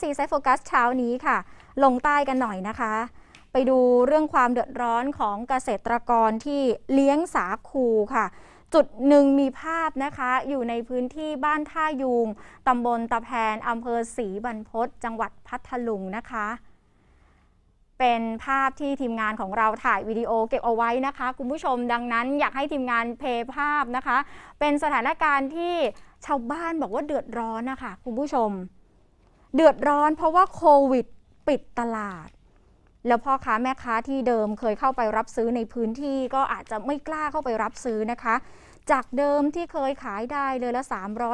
ซีไซโฟกัสเช้านี้ค่ะ ลงใต้กันหน่อยนะคะ ไปดูเรื่องความเดือดร้อนของเกษตรกรที่เลี้ยงสาคูค่ะ จุดหนึ่งมีภาพนะคะ อยู่ในพื้นที่บ้านท่ายูงตำบลตะแพนอำเภอศรีบรรพตจังหวัดพัทลุงนะคะ เป็นภาพที่ทีมงานของเราถ่ายวิดีโอเก็บเอาไว้นะคะ คุณผู้ชมดังนั้นอยากให้ทีมงานเพย์ภาพนะคะ เป็นสถานการณ์ที่ชาวบ้านบอกว่าเดือดร้อนนะคะคุณผู้ชม เดือดร้อนเพราะว่าโควิดปิดตลาด แล้วพ่อค้าแม่ค้าที่เดิมเคยเข้าไปรับซื้อในพื้นที่ก็อาจจะไม่กล้าเข้าไปรับซื้อนะคะ จากเดิมที่เคยขายได้เลยละ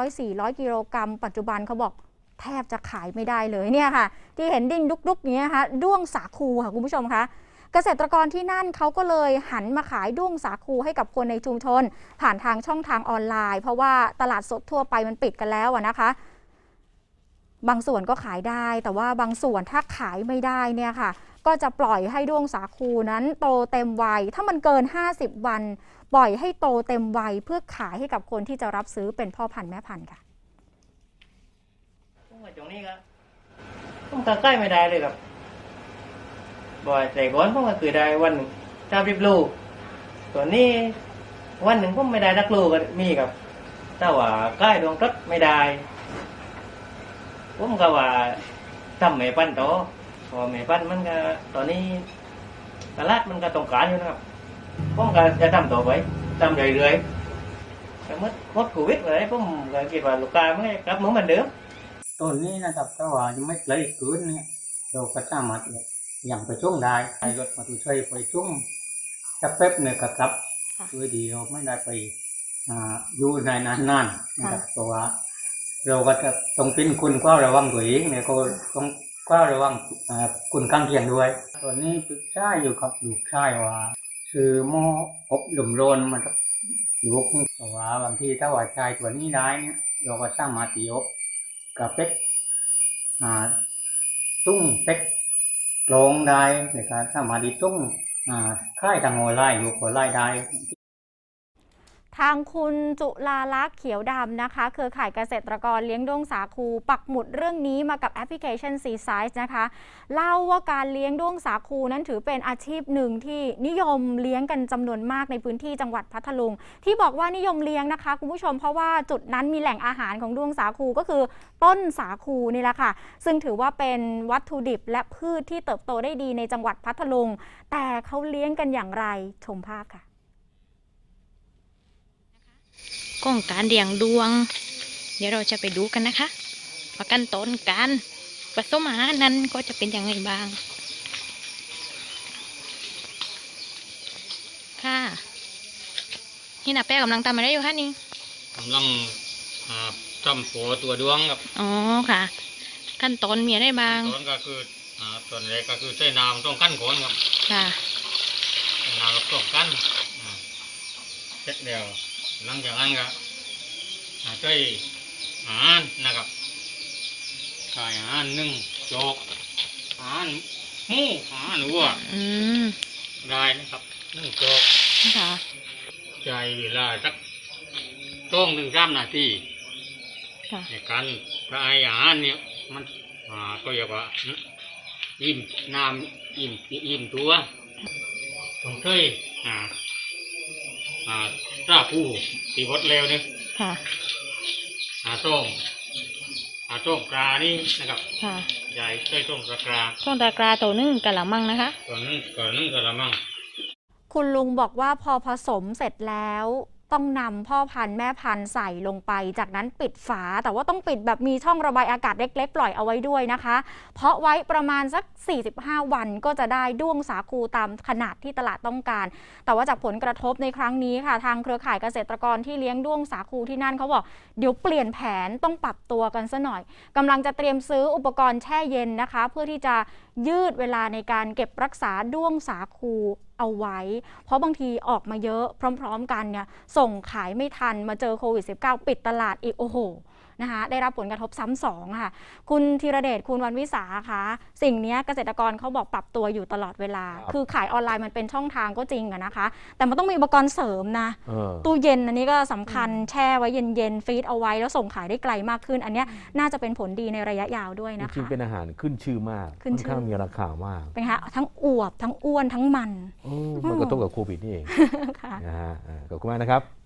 300-400 กิโลกรัมปัจจุบันเขาบอกแทบจะขายไม่ได้เลยเนี่ยค่ะ ที่เห็นดิ้งดุกๆเนี้ยค่ะด้วงสาคูค่ะคุณผู้ชมคะเกษตรกรที่นั่นเขาก็เลยหันมาขายด้วงสาคูให้กับคนในชุมชน ผ่านทางช่องทางออนไลน์ เพราะว่าตลาดสดทั่วไปมันปิดกันแล้วนะคะ บางส่วนก็ขายได้ แต่ว่าบางส่วนถ้าขายไม่ได้เนี่ยค่ะ ก็จะปล่อยให้ด้วงสาคูนั้นโตเต็มวัย ถ้ามันเกิน 50 วัน ปล่อยให้โตเต็มวัยเพื่อขายให้กับคนที่จะรับซื้อเป็นพ่อพันธุ์แม่พันธุ์ค่ะผมว่าตรงนี้ก็ผมก็ใกล้ไม่ได้เลยครับบ่อยแต่ก่อนผมก็คือได้วันหนึ่งสามสิบลูกส่วนนี้วันหนึ่งผมไม่ได้สักลูกก็มีครับถ้าว่าใกล้ดวงรถไม่ได้ ผมก็ว่าทำไม่ปั้นต่อเพอไม่ปั้นมันก็ตอนนี้ตลาดมันก็ต้องการอยู่นะครับผมก็จะทำต่อไปทำเรื่อยๆแต่เมื่อหมดโควิดเลยผมก็คิดว่าลูกค้าไม่กลับเหมือนเดิมต้นนี้นะครับถ้าว่ายังไม่เลยคืนเนี่ยเราก็สามารถอย่างไปช่วงได้ใช้รถมาตุช่วยไปช่วงจะแป๊บเนี่ยก็กลับค่ะโดยดีเราไม่ได้ไปอ่าอยู่ในนานๆนะครับเพราะว่า เราก็จะต้องเป็นคุณก็ระวังตัวเองเนี่ยก็ต้องก็ระวังคุณข้างเคียงด้วย ตอนนี้ปรึกษาอยู่กับลูกชายว่าคือหม้ออบลมร้อนมันจะลูกว่าบางทีถ้าว่าชายตัวนี้ได้เนี่ยเราก็สร้างมาตีอบกับเป็กอ่าตุ้งเป็กกลงได้ในการสามารถที่ตุ้งอ่าค่ายทางออไลน์อยู่ออนไลน์ได้ ทางคุณจุลาลักษ์เขียวดำนะคะ เครือข่ายเกษตรกรเลี้ยงด้วงสาคู ปักหมุดเรื่องนี้มากับแอปพลิเคชัน c s i z e นะคะ เล่าว่าการเลี้ยงด้วงสาคูนั้นถือเป็นอาชีพหนึ่งที่นิยมเลี้ยงกันจำนวนมากในพื้นที่จังหวัดพัทลุง ที่บอกว่านิยมเลี้ยงนะคะ คุณผู้ชมเพราะว่าจุดนั้นมีแหล่งอาหารของด้วงสาคูก็คือต้นสาคูนี่แหละค่ะ ซึ่งถือว่าเป็นวัตถุดิบและพืชที่เติบโตได้ดีในจังหวัดพัทลุง แต่เขาเลี้ยงกันอย่างไรชมภาพค่ะ ของการเลี้ยงดวง เดี๋ยวเราจะไปดูกันนะคะว่ากันต้นการผสมอาหารนั้นก็จะเป็นยังไงบ้าง ค่ะนี่นะแป้กำลังทำอะไรอยู่คะนี่กำลังอ่าทำโปตัวดวงครับอ๋อค่ะ ขั้นตอนมีอะไรบ้างตอนก็คืออ่าตอนแรกก็คือใช้น้ำต้องกั้นก่อนครับค่ะใช้น้ำต้องกั้นอ่าเสร็จแล้ว หลังจากนั้นก็อ่าใช้อาหารนะครับขายอาหารหนึ่งโจกอาหารหมูอาหารวัวอืมได้นะครับหนึ่งโจกค่ะใจเวลาสักต้องหนึ่งสามนาทีค่ะในการพระอาหารเนี่ยมันอ่าก็เรียกว่าอิ่มน้ำอิ่มอิ่มตัวต้องเคยอ่าอ่า ราผู้ตีบดเร็วเนี่ยค่ะอาส้มอาส้มปลานี่นะครับค่ะใหญ่เคยส้มปลากราช่วงตากราตัวนึ่งกะละมังนะคะ ก่อนนึงก่อนนึงกระมัง คุณลุงบอกว่าพอผสมเสร็จแล้ว ต้องนำพ่อพันธุ์แม่พันธุ์ใส่ลงไป จากนั้นปิดฝา แต่ว่าต้องปิดแบบมีช่องระบายอากาศเล็กๆ ปล่อยเอาไว้ด้วยนะคะ เพราะไว้ประมาณสัก 45 วันก็จะได้ด้วงสาคูตามขนาดที่ตลาดต้องการ แต่ว่าจากผลกระทบในครั้งนี้ค่ะ ทางเครือข่ายเกษตรกรที่เลี้ยงด้วงสาคูที่นั่นเขาบอกเดี๋ยวเปลี่ยนแผนต้องปรับตัวกันซะหน่อยกำลังจะเตรียมซื้ออุปกรณ์แช่เย็นนะคะ เพื่อที่จะยืดเวลาในการเก็บรักษาด้วงสาคู เอาไว้ เพราะบางทีออกมาเยอะพร้อม ๆ กันเนี่ยส่งขายไม่ทันมาเจอโควิด -19 ปิดตลาดอีกโอ้โห นะคะได้รับผลกระทบซ้ำสองค่ะ คุณธีรเดชคุณวันวิสาคะสิ่งเนี้ยเกษตรกรเขาบอกปรับตัวอยู่ตลอดเวลาครับคือขายออนไลน์มันเป็นช่องทางก็จริงอะนะคะ แต่มันต้องมีอุปกรณ์เสริมนะเออตู้เย็นอันนี้ก็สำคัญแช่ไว้เย็นๆฟรีดเอาไว้แล้วส่งขายได้ไกลมากขึ้น อันเนี้ยน่าจะเป็นผลดีในระยะยาวด้วยจนะริงคะๆเป็นอาหารขึ้นชื่อมากขึ้นค่อนข้างชื่อมีราคามากเป็นไงคะทั้งอวบทั้งอ้วนทั้งมันโอ้มันกระทบกับโควิดนี่เองค่ะนะฮะอ่าขอบคุณมากนะครับ